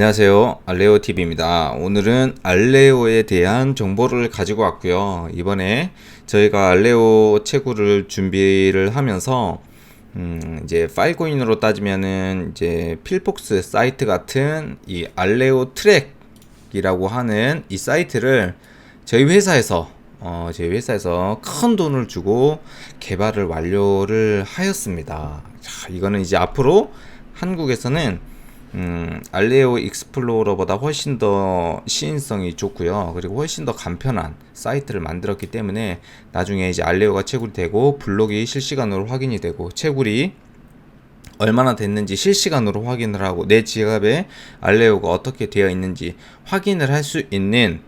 안녕하세요. 알레오TV입니다. 오늘은 알레오에 대한 정보를 가지고 왔고요. 이번에 저희가 알레오 채굴을 준비를 하면서 음, 이제 파일코인으로 따지면은 이제 필폭스 사이트 같은 이 알레오 트랙이라고 하는 이 사이트를 저희 회사에서 어, 저희 회사에서 큰 돈을 주고 개발을 완료를 하였습니다. 자, 이거는 이제 앞으로 한국에서는 음, 알레오 익스플로러보다 훨씬 더 시인성이 좋고요. 그리고 훨씬 더 간편한 사이트를 만들었기 때문에 나중에 이제 알레오가 채굴이 되고 블록이 실시간으로 확인이 되고 채굴이 얼마나 됐는지 실시간으로 확인을 하고 내 지갑에 알레오가 어떻게 되어 있는지 확인을 할 수 있는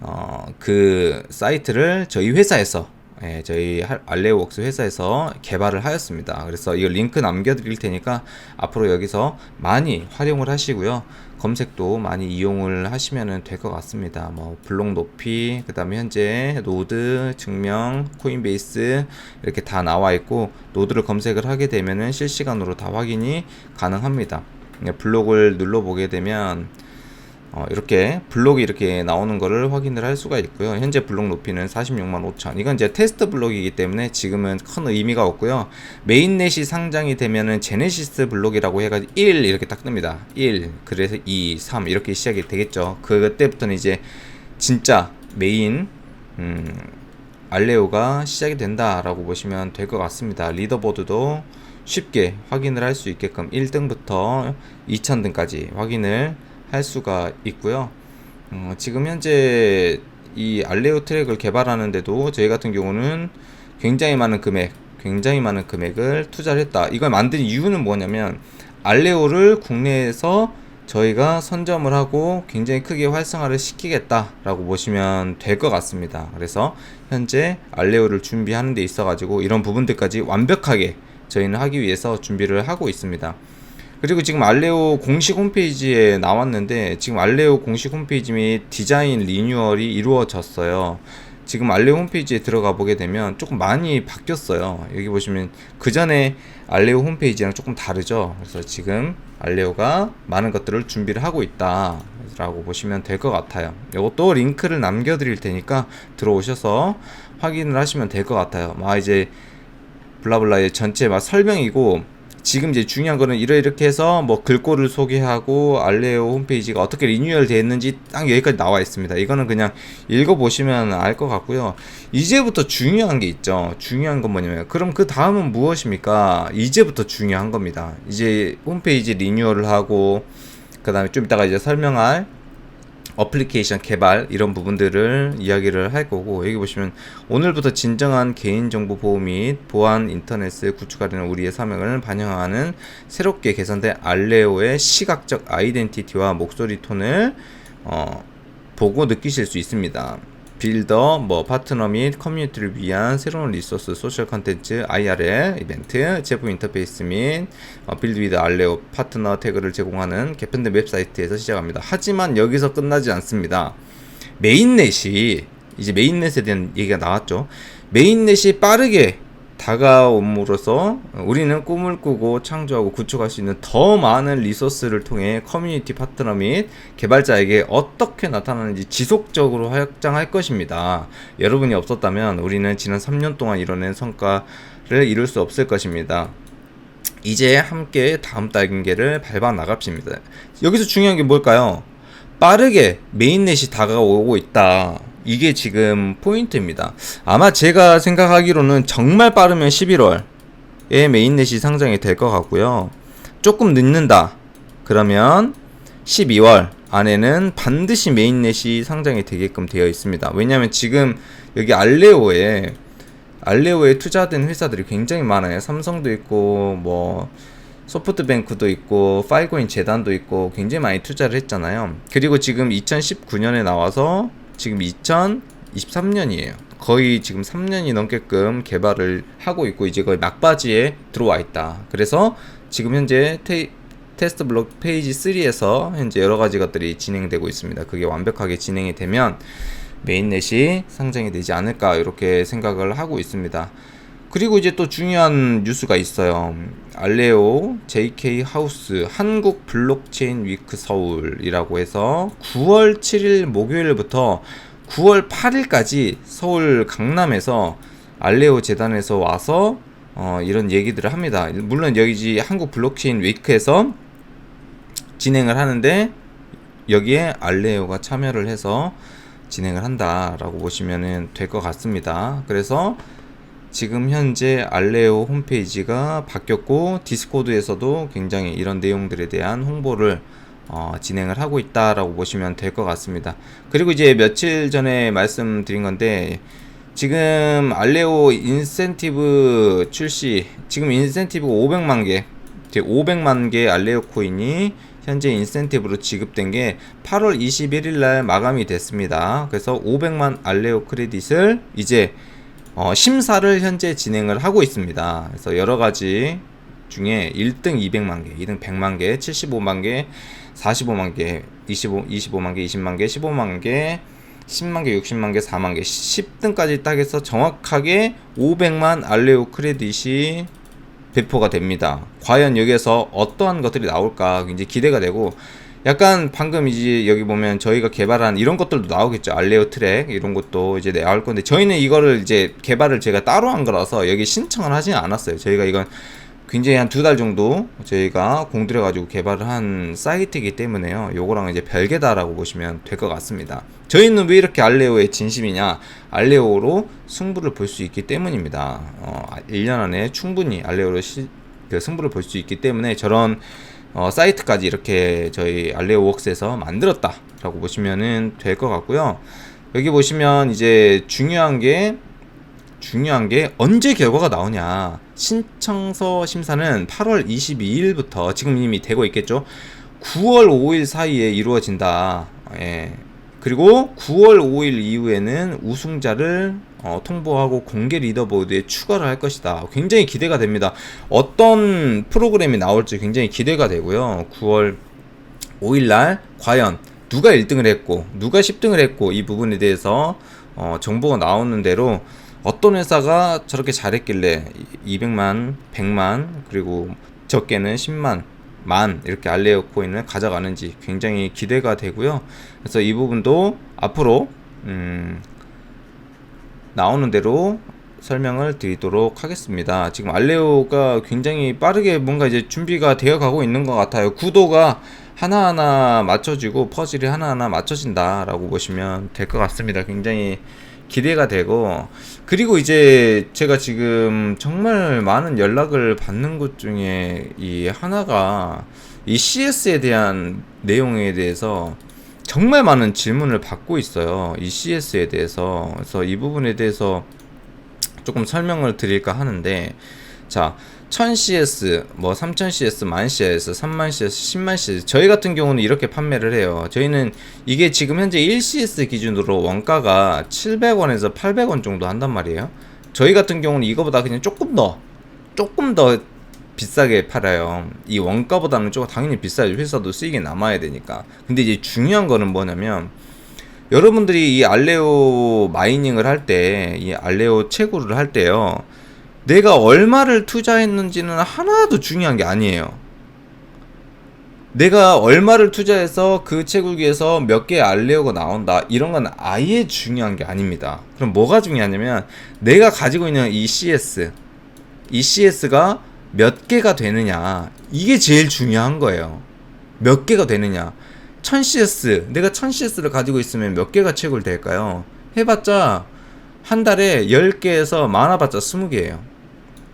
어, 그 사이트를 저희 회사에서 예, 저희 알레오웍스 회사에서 개발을 하였습니다. 그래서 이 링크 남겨드릴 테니까 앞으로 여기서 많이 활용을 하시고요. 검색도 많이 이용을 하시면 될 것 같습니다. 뭐 블록 높이, 그 다음에 현재 노드, 증명, 코인베이스 이렇게 다 나와 있고 노드를 검색을 하게 되면은 실시간으로 다 확인이 가능합니다. 예, 블록을 눌러 보게 되면 어, 이렇게 블록이 이렇게 나오는 거를 확인을 할 수가 있고요. 현재 블록 높이는 46만 5천. 이건 이제 테스트 블록이기 때문에 지금은 큰 의미가 없고요. 메인넷이 상장이 되면은 제네시스 블록이라고 해가지고 1 이렇게 딱 뜹니다. 1 그래서 2, 3 이렇게 시작이 되겠죠. 그때부터는 이제 진짜 메인 음, 알레오가 시작이 된다라고 보시면 될 것 같습니다. 리더보드도 쉽게 확인을 할 수 있게끔 1등부터 2000등까지 확인을 할 수가 있고요. 어, 지금 현재 이 알레오 트랙을 개발하는데도 저희 같은 경우는 굉장히 많은 금액, 굉장히 많은 금액을 투자를 했다. 이걸 만든 이유는 뭐냐면 알레오를 국내에서 저희가 선점을 하고 굉장히 크게 활성화를 시키겠다라고 보시면 될 것 같습니다. 그래서 현재 알레오를 준비하는 데 있어 가지고 이런 부분들까지 완벽하게 저희는 하기 위해서 준비를 하고 있습니다. 그리고 지금 알레오 공식 홈페이지에 나왔는데 지금 알레오 공식 홈페이지 및 디자인 리뉴얼이 이루어졌어요. 지금 알레오 홈페이지에 들어가 보게 되면 조금 많이 바뀌었어요. 여기 보시면 그 전에 알레오 홈페이지랑 조금 다르죠. 그래서 지금 알레오가 많은 것들을 준비를 하고 있다. 라고 보시면 될 것 같아요. 이것도 링크를 남겨 드릴 테니까 들어오셔서 확인을 하시면 될 것 같아요. 막 이제 블라블라의 전체 막 설명이고 지금 이제 중요한 거는 이렇게 해서 뭐 글꼴을 소개하고 알레오 홈페이지가 어떻게 리뉴얼 됐는지 딱 여기까지 나와 있습니다. 이거는 그냥 읽어보시면 알 것 같고요. 이제부터 중요한 게 있죠. 중요한 건 뭐냐면 그럼 그 다음은 무엇입니까? 이제부터 중요한 겁니다. 이제 홈페이지 리뉴얼을 하고 그 다음에 좀 이따가 이제 설명할 어플리케이션 개발 이런 부분들을 이야기를 할 거고 여기 보시면 오늘부터 진정한 개인정보 보호 및 보안 인터넷을 구축하려는 우리의 사명을 반영하는 새롭게 개선된 알레오의 시각적 아이덴티티와 목소리 톤을 어, 보고 느끼실 수 있습니다. 빌더, 뭐 파트너 및 커뮤니티를 위한 새로운 리소스, 소셜 컨텐츠, IRL 이벤트, 제품 인터페이스 및 어, 빌드 위드 알레오 파트너 태그를 제공하는 개편된 웹사이트에서 시작합니다. 하지만 여기서 끝나지 않습니다. 메인넷이 이제 메인넷에 대한 얘기가 나왔죠. 메인넷이 빠르게 다가옴으로써 우리는 꿈을 꾸고 창조하고 구축할 수 있는 더 많은 리소스를 통해 커뮤니티 파트너 및 개발자에게 어떻게 나타나는지 지속적으로 확장할 것입니다. 여러분이 없었다면 우리는 지난 3년 동안 이뤄낸 성과를 이룰 수 없을 것입니다. 이제 함께 다음 단계를 밟아 나갑니다. 여기서 중요한 게 뭘까요? 빠르게 메인넷이 다가오고 있다. 이게 지금 포인트입니다. 아마 제가 생각하기로는 정말 빠르면 11월에 메인넷이 상장이 될 것 같고요. 조금 늦는다. 그러면 12월 안에는 반드시 메인넷이 상장이 되게끔 되어 있습니다. 왜냐하면 지금 여기 알레오에 알레오에 투자된 회사들이 굉장히 많아요. 삼성도 있고 뭐 소프트뱅크도 있고 파이코인 재단도 있고 굉장히 많이 투자를 했잖아요. 그리고 지금 2019년에 나와서 지금 2023년이에요. 거의 지금 3년이 넘게끔 개발을 하고 있고 이제 거의 막바지에 들어와 있다. 그래서 지금 현재 테, 테스트 블록 페이지 3에서 현재 여러 가지 것들이 진행되고 있습니다. 그게 완벽하게 진행이 되면 메인넷이 상장이 되지 않을까 이렇게 생각을 하고 있습니다. 그리고 이제 또 중요한 뉴스가 있어요. 알레오 JK 하우스 한국 블록체인 위크 서울이라고 해서 9월 7일 목요일부터 9월 8일까지 서울 강남에서 알레오 재단에서 와서 어, 이런 얘기들을 합니다. 물론 여기 한국 블록체인 위크에서 진행을 하는데 여기에 알레오가 참여를 해서 진행을 한다라고 보시면 될 것 같습니다. 그래서 지금 현재 알레오 홈페이지가 바뀌었고 디스코드에서도 굉장히 이런 내용들에 대한 홍보를 어, 진행을 하고 있다라고 보시면 될 것 같습니다. 그리고 이제 며칠 전에 말씀드린 건데 지금 알레오 인센티브 출시 지금 인센티브가 500만 개 500만 개 알레오 코인이 현재 인센티브로 지급된 게 8월 21일 날 마감이 됐습니다. 그래서 500만 알레오 크레딧을 이제 어, 심사를 현재 진행을 하고 있습니다. 그래서 여러 가지 중에 1등 200만 개, 2등 100만 개, 75만 개, 45만 개, 25, 25만 개, 20만 개, 15만 개, 10만 개, 60만 개, 4만 개, 10등까지 딱 해서 정확하게 500만 알레오 크레딧이 배포가 됩니다. 과연 여기에서 어떠한 것들이 나올까 굉장히 기대가 되고 약간 방금 이제 여기 보면 저희가 개발한 이런 것들도 나오겠죠. 알레오 트랙 이런 것도 이제 나올 건데 저희는 이거를 이제 개발을 제가 따로 한 거라서 여기 신청을 하진 않았어요. 저희가 이건 굉장히 한 두 달 정도 저희가 공들여 가지고 개발을 한 사이트이기 때문에요. 요거랑 이제 별개다라고 보시면 될 것 같습니다. 저희는 왜 이렇게 알레오의 진심이냐? 알레오로 승부를 볼 수 있기 때문입니다. 어, 1년 안에 충분히 알레오로 시, 그 승부를 볼 수 있기 때문에 저런 어, 사이트까지 이렇게 저희 알레오웍스에서 만들었다라고 보시면은 될것 같고요. 여기 보시면 이제 중요한 게 중요한 게 언제 결과가 나오냐. 신청서 심사는 8월 22일부터 지금 이미 되고 있겠죠. 9월 5일 사이에 이루어진다. 예. 그리고 9월 5일 이후에는 우승자를 어, 통보하고 공개 리더보드에 추가를 할 것이다. 굉장히 기대가 됩니다. 어떤 프로그램이 나올지 굉장히 기대가 되고요. 9월 5일 날 과연 누가 1등을 했고 누가 10등을 했고 이 부분에 대해서 어, 정보가 나오는 대로 어떤 회사가 저렇게 잘했길래 200만, 100만 그리고 적게는 10만 만 이렇게 알레오 코인을 가져가는지 굉장히 기대가 되고요. 그래서 이 부분도 앞으로 음, 나오는 대로 설명을 드리도록 하겠습니다. 지금 알레오가 굉장히 빠르게 뭔가 이제 준비가 되어 가고 있는 것 같아요. 구도가 하나하나 맞춰지고 퍼즐이 하나하나 맞춰진다라고 보시면 될 것 같습니다. 굉장히 기대가 되고 그리고 이제 제가 지금 정말 많은 연락을 받는 것 중에 이 하나가 이 CS에 대한 내용에 대해서 정말 많은 질문을 받고 있어요. 이 CS에 대해서. 그래서 이 부분에 대해서 조금 설명을 드릴까 하는데, 자, 1000CS, 뭐 3000CS, 10,000CS, 3만CS, 10만CS. 저희 같은 경우는 이렇게 판매를 해요. 저희는 이게 지금 현재 1CS 기준으로 원가가 700원에서 800원 정도 한단 말이에요. 저희 같은 경우는 이거보다 그냥 조금 더, 조금 더 비싸게 팔아요. 이 원가보다는 조금 당연히 비싸죠. 회사도 수익이 남아야 되니까. 근데 이제 중요한 거는 뭐냐면 여러분들이 이 알레오 마이닝을 할 때, 이 알레오 채굴을 할 때요. 내가 얼마를 투자했는지는 하나도 중요한 게 아니에요. 내가 얼마를 투자해서 그 채굴기에서 몇 개의 알레오가 나온다 이런 건 아예 중요한 게 아닙니다. 그럼 뭐가 중요하냐면 내가 가지고 있는 이 CS 이 CS가 몇 개가 되느냐 이게 제일 중요한 거예요 몇 개가 되느냐 1000CS 내가 1000CS를 가지고 있으면 몇 개가 채굴될까요 해봤자 한 달에 10개에서 많아봤자 20개예요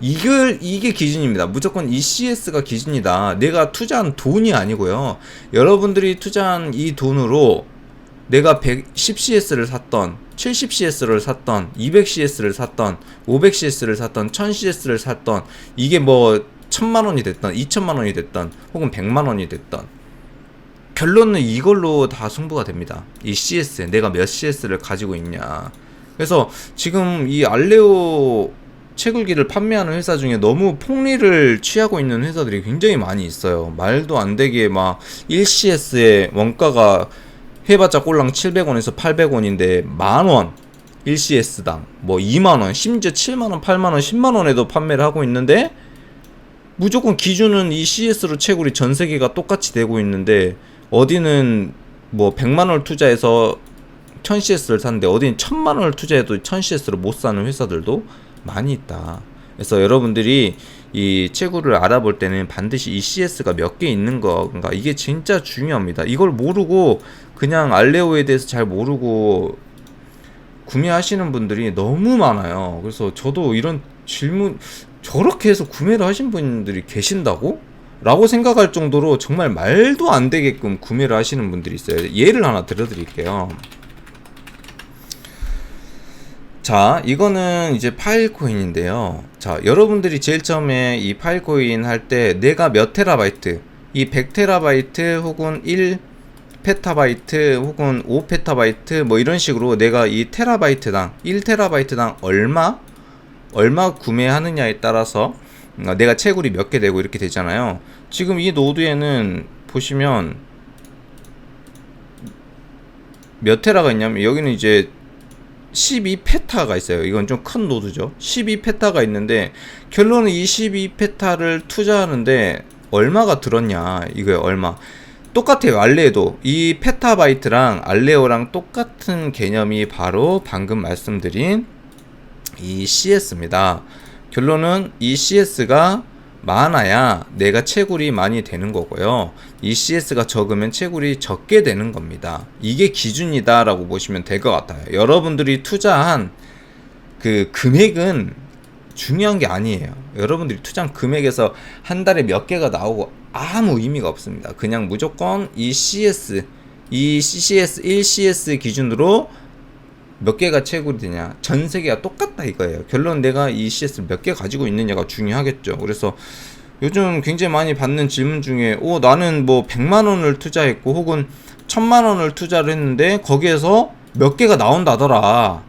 이걸 이게 기준입니다. 무조건 이 CS가 기준이다. 내가 투자한 돈이 아니고요. 여러분들이 투자한 이 돈으로 내가 110CS를 샀던 70CS를 샀던 200CS를 샀던 500CS를 샀던 1000CS를 샀던 이게 뭐 천만 원이 됐던 2천만 원이 됐던 혹은 100만 원이 됐던 결론은 이걸로 다 승부가 됩니다. 이 CS 내가 몇 CS를 가지고 있냐. 그래서 지금 이 알레오 채굴기를 판매하는 회사 중에 너무 폭리를 취하고 있는 회사들이 굉장히 많이 있어요. 말도 안 되게 막 1CS의 원가가 해봤자 꼴랑 700원에서 800원인데 만원 1CS당 뭐 2만원, 심지어 7만원, 8만원, 10만원에도 판매를 하고 있는데 무조건 기준은 이 CS로 채굴이 전 세계가 똑같이 되고 있는데 어디는 뭐 100만 원을 투자해서 1000CS를 샀는데 어디는 1000만 원을 투자해도 1000CS를 못 사는 회사들도 많이 있다. 그래서 여러분들이 이 채굴을 알아볼 때는 반드시 이 CS가 몇 개 있는 거, 그러니까 이게 진짜 중요합니다. 이걸 모르고 그냥 알레오에 대해서 잘 모르고 구매하시는 분들이 너무 많아요. 그래서 저도 이런 질문 저렇게 해서 구매를 하신 분들이 계신다고? 라고 생각할 정도로 정말 말도 안 되게끔 구매를 하시는 분들이 있어요. 예를 하나 들어드릴게요. 자, 이거는 이제 파일 코인인데요. 자, 여러분들이 제일 처음에 이 파일 코인 할 때 내가 몇 테라바이트, 이 100테라바이트 혹은 1 페타바이트 혹은 5 페타바이트 뭐 이런 식으로 내가 이 테라바이트당 1 테라바이트당 얼마 얼마 구매하느냐에 따라서 어, 내가 채굴이 몇 개 되고 이렇게 되잖아요. 지금 이 노드에는 보시면 몇 테라가 있냐면 여기는 이제 12페타가 있어요. 이건 좀 큰 노드죠. 12페타가 있는데 결론은 이 12페타를 투자하는데 얼마가 들었냐 이거예요. 얼마. 똑같아요. 알레도 이 페타바이트랑 알레오랑 똑같은 개념이 바로 방금 말씀드린 이 CS입니다. 결론은 이 CS가 많아야 내가 채굴이 많이 되는 거고요. 이 CS가 적으면 채굴이 적게 되는 겁니다. 이게 기준이다라고 보시면 될 것 같아요. 여러분들이 투자한 그 금액은 중요한 게 아니에요. 여러분들이 투자한 금액에서 한 달에 몇 개가 나오고 아무 의미가 없습니다. 그냥 무조건 이 CS, 이 CCS 1CS 기준으로 몇 개가 채굴이 되냐 전 세계가 똑같다 이거예요 결론 내가 이 CS 몇개 가지고 있느냐가 중요하겠죠 그래서 요즘 굉장히 많이 받는 질문 중에 오 나는 뭐 100만 원을 투자했고 혹은 1000만 원을 투자를 했는데 거기에서 몇 개가 나온다더라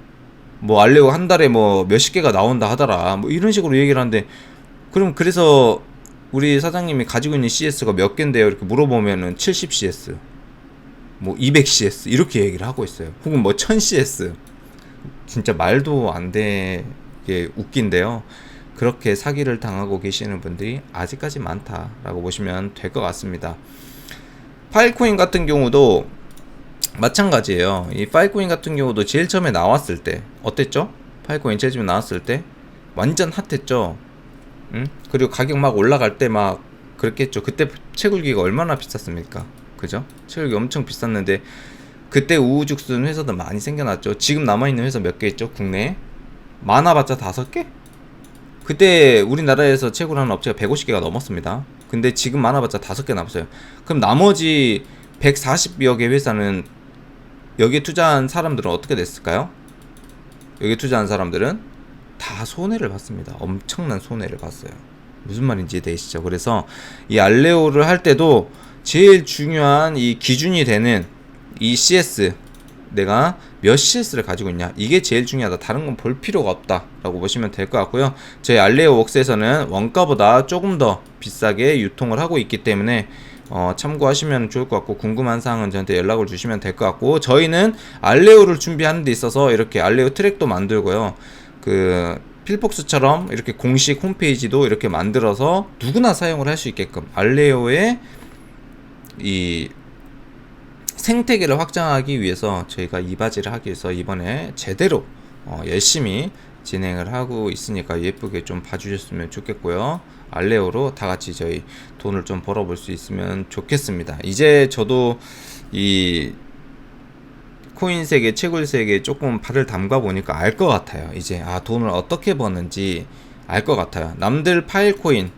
뭐 알레오 한 달에 뭐 몇십 개가 나온다 하더라 뭐 이런 식으로 얘기를 하는데 그럼 그래서 우리 사장님이 가지고 있는 CS가 몇 개인데요 이렇게 물어보면은 70CS 뭐 200CS 이렇게 얘기를 하고 있어요. 혹은 뭐 1000CS 진짜 말도 안 되게 웃긴데요. 그렇게 사기를 당하고 계시는 분들이 아직까지 많다라고 보시면 될 것 같습니다. 파일코인 같은 경우도 마찬가지예요. 이 파일코인 같은 경우도 제일 처음에 나왔을 때 어땠죠? 파일코인 제일 처음에 나왔을 때 완전 핫했죠. 응? 그리고 가격 막 올라갈 때 막 그랬겠죠. 그때 채굴기가 얼마나 비쌌습니까? 그죠? 체력이 엄청 비쌌는데 그때 우후죽순 회사도 많이 생겨났죠. 지금 남아있는 회사 몇 개 있죠? 국내에? 많아봤자 다섯 개? 그때 우리나라에서 채굴 하는 업체가 150개가 넘었습니다. 근데 지금 많아봤자 다섯 개 남았어요. 그럼 나머지 140여 개 회사는 여기에 투자한 사람들은 어떻게 됐을까요? 여기에 투자한 사람들은 다 손해를 봤습니다. 엄청난 손해를 봤어요. 무슨 말인지 되시죠? 그래서 이 알레오를 할 때도 제일 중요한 이 기준이 되는 이 CS 내가 몇 CS를 가지고 있냐? 이게 제일 중요하다. 다른 건 볼 필요가 없다 라고 보시면 될 것 같고요. 저희 알레오 웍스에서는 원가보다 조금 더 비싸게 유통을 하고 있기 때문에 어, 참고하시면 좋을 것 같고 궁금한 사항은 저한테 연락을 주시면 될 것 같고 저희는 알레오를 준비하는 데 있어서 이렇게 알레오 트랙도 만들고요. 그 필폭스처럼 이렇게 공식 홈페이지도 이렇게 만들어서 누구나 사용을 할 수 있게끔 알레오의 이 생태계를 확장하기 위해서 저희가 이바지를 하기 위해서 이번에 제대로 어, 열심히 진행을 하고 있으니까 예쁘게 좀 봐주셨으면 좋겠고요. 알레오로 다 같이 저희 돈을 좀 벌어볼 수 있으면 좋겠습니다. 이제 저도 이 코인 세계, 채굴 세계 조금 발을 담가 보니까 알 것 같아요. 이제 아 돈을 어떻게 버는지 알 것 같아요. 남들 파일 코인,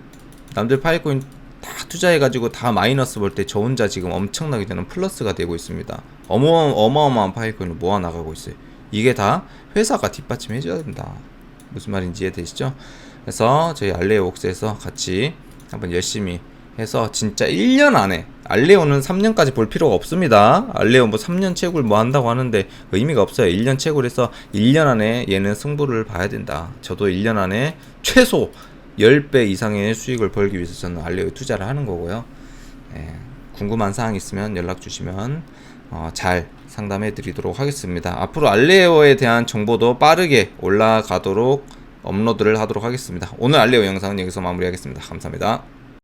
남들 파일 코인 다 투자해가지고 다 마이너스 볼 때 저 혼자 지금 엄청나게 되는 플러스가 되고 있습니다. 어마, 어마어마한 파이코인을 모아나가고 있어요. 이게 다 회사가 뒷받침해줘야 된다. 무슨 말인지 이해되시죠? 그래서 저희 알레오 옥스에서 같이 한번 열심히 해서 진짜 1년 안에 알레오는 3년까지 볼 필요가 없습니다. 알레오 뭐 3년 채굴 뭐 한다고 하는데 의미가 없어요. 1년 채굴해서 1년 안에 얘는 승부를 봐야 된다. 저도 1년 안에 최소 10배 이상의 수익을 벌기 위해서 저는 알레오에 투자를 하는 거고요. 예, 궁금한 사항 있으면 연락 주시면 어, 잘 상담해 드리도록 하겠습니다. 앞으로 알레오에 대한 정보도 빠르게 올라가도록 업로드를 하도록 하겠습니다. 오늘 알레오 영상은 여기서 마무리하겠습니다. 감사합니다.